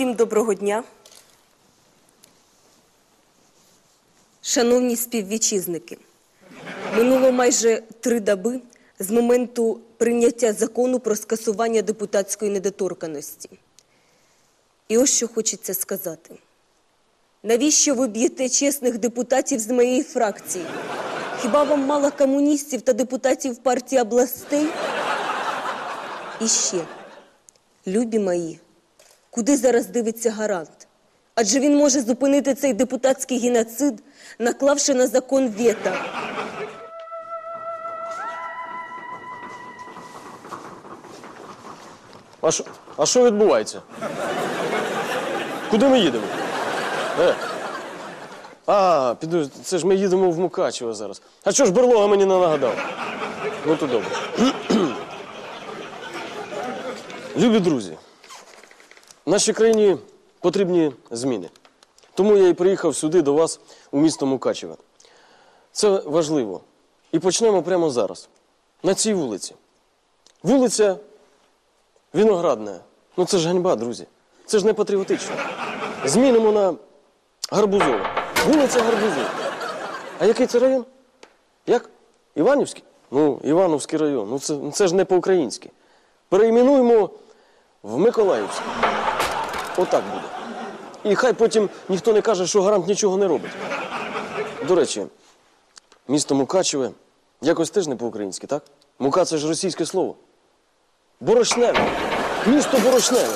Всім доброго дня. Шановні співвітчизники, минуло майже три доби з моменту прийняття закону про скасування депутатської недоторканості. І ось що хочеться сказати. Навіщо ви б'єте чесних депутатів з моєї фракції? Хіба вам мало комуністів та депутатів партії областей? І ще, любі мої, куди зараз дивиться гарант? Адже він може зупинити цей депутатський геноцид, наклавши на закон вето. А що, а що відбувається? Куди ми їдемо? Е. А, піду, це ж ми їдемо в Мукачево зараз. А чого ж берлога мені не нагадав? Ну то добре. Любі друзі, нашій країні потрібні зміни. Тому я і приїхав сюди до вас у місто Мукачеве. Це важливо. І почнемо прямо зараз. На цій вулиці. Вулиця Виноградна. Ну це ж ганьба, друзі. Це ж не патріотично. Змінимо на Гарбузову. Вулиця Гарбузова. А який це район? Як? Іванівський? Ну, Івановський район. Ну це, це ж не по-українськи. Перейменуємо в Миколаївський. Отак буде. І хай потім ніхто не каже, що гарант нічого не робить. До речі, місто Мукачеве якось теж не по-українськи, так? Мука це ж російське слово. Борошневе. Місто Борошневе.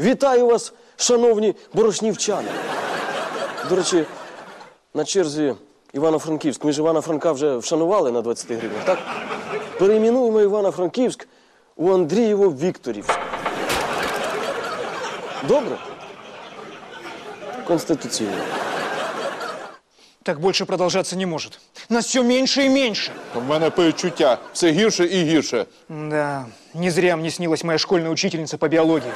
Вітаю вас, шановні борошнівчани. До речі, на черзі Івано-Франківськ. Ми ж Івана Франка вже вшанували на 20 гривнях, так? Перейменуємо Івано-Франківськ у Андрієво-Вікторівськ. Добре? Конституційно. Так больше продолжаться не может. Нас все меньше и меньше. У мене перечуття все гірше і гірше. Да, не зря мне снилась моя школьная учительница по биологии.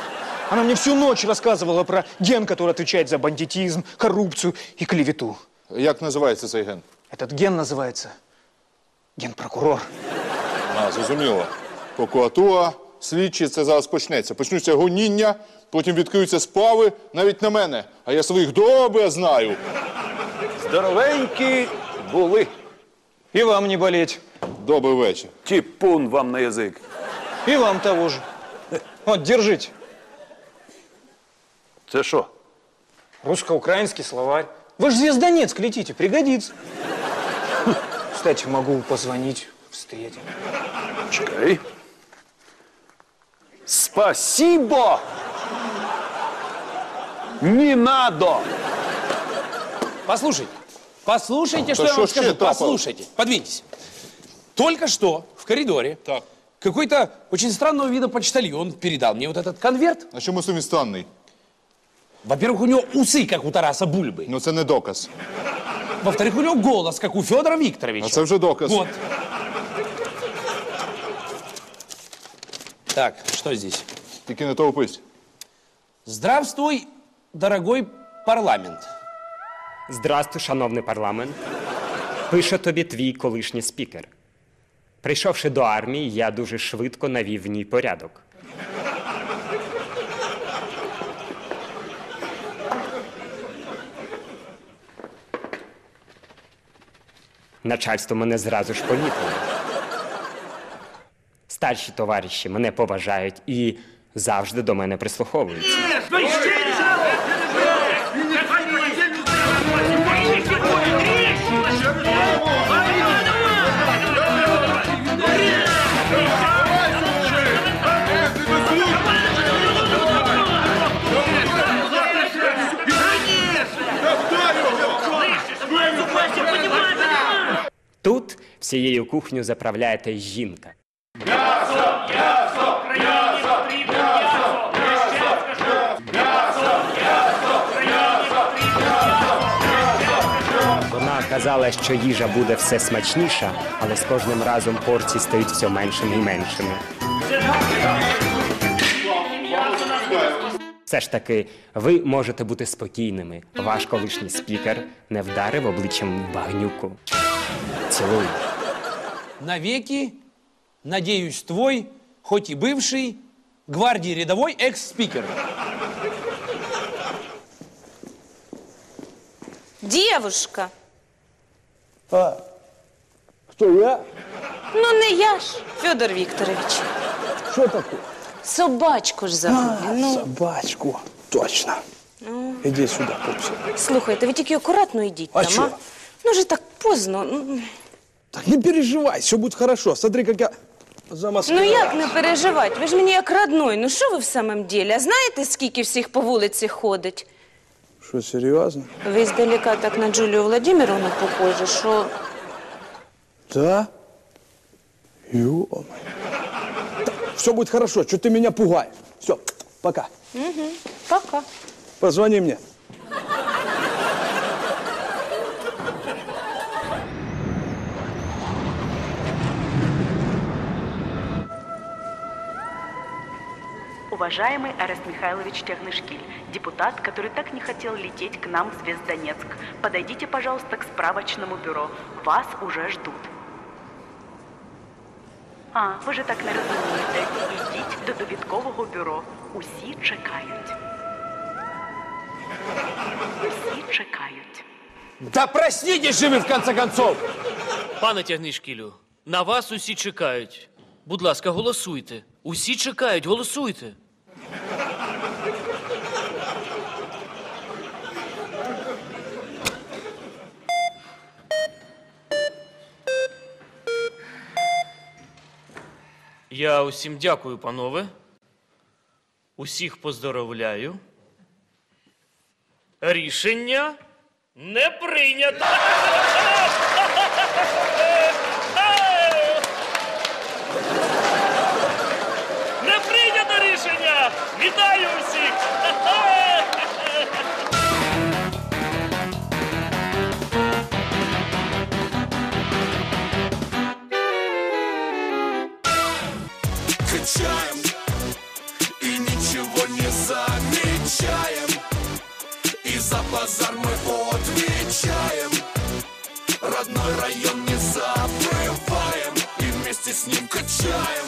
Она мне всю ночь рассказывала про ген, который отвечает за бандитизм, коррупцию и клевету. Як називається цей ген? Этот ген называется ген-прокурор. А, зрозуміло. Прокуратура, слідчі, це зараз почнеться. Почнуться гоніння, потім відкриються справи навіть на мене. А я своїх добре знаю. Здоровенькі були. И вам не болеть. Добрий вечір. Тіпун вам на язик. И вам того же. Вот, держите. Це що? Русско-украинский словарь. Вы же Звездонецк летите, пригодится. Кстати, могу позвонить, встретить. Чекай. Спасибо! Не надо! Послушайте, послушайте, что Да я вам что скажу. трапилось? Послушайте, подвиньтесь. Только что в коридоре Так. какой-то очень странного вида почтальон передал мне вот этот конверт. А чому він странний? Во-первых, у него усы, как у Тараса Бульбы. Ну це не доказ. Во-вторых, у него голос, как у Федора Викторовича. А це вже доказ. Вот. Так, что здесь? Тільки не торопись. Здравствуй, дорогой парламент. Здрастуй, шановний парламент. Пише тобі твій колишній спікер. Прийшовши до армії, я дуже швидко навів в ній порядок. Начальство мене зразу ж помітило. Старші товариші мене поважають і завжди до мене прислуховуються. Всією кухню заправляє та жінка. Вона казала, що їжа буде все смачніша, але з кожним разом порції стають все меншими і меншими. Все ж таки, ви можете бути спокійними. Ваш колишній спікер не вдарив обличчям багнюку. Цілую. навеки, надеюсь, твой, хоть и бывший, гвардии рядовой экс-спикер. Девушка. А, кто я? Ну не я ж, Федор Викторович. Что такое? Собачку ж забули. А, ну. Собачку. Точно. Ну. Іди сюди, пупсик. Слухайте, ви тільки аккуратно йдіть А там, а? що? Ну же, так поздно. Ну. Так не переживай, все будет хорошо. Смотри, как я Ну замаскировал. як не переживати? Ви ж мені як родной. Ну що ви в самом ділі? А знаєте, скільки всіх по вулиці ходить? Что, серьезно? Ви здалека так на Джулію Владимировну похожі, що Да? ё Все будет хорошо, что ты меня пугаешь. Все, пока. пока. Позвони мне. Уважаемый Арест Михайлович Тягнышкиль, депутат, который так не хотел лететь к нам в Звездонецк, подойдите, пожалуйста, к справочному бюро. Вас уже ждут. А, ви же так не розумієте. Ідіть до довідкового бюро. Усі чекають. Усі чекають. Да проснитесь же вы, в конце концов! Пане Тягнишкілю, на вас усі чекають. Будь ласка, голосуйте. Усі чекають, голосуйте. Я усім дякую, панове. Усіх поздоровляю. Рішення не прийнято. базар мы отвечаем Родной район не забываем И вместе с ним качаем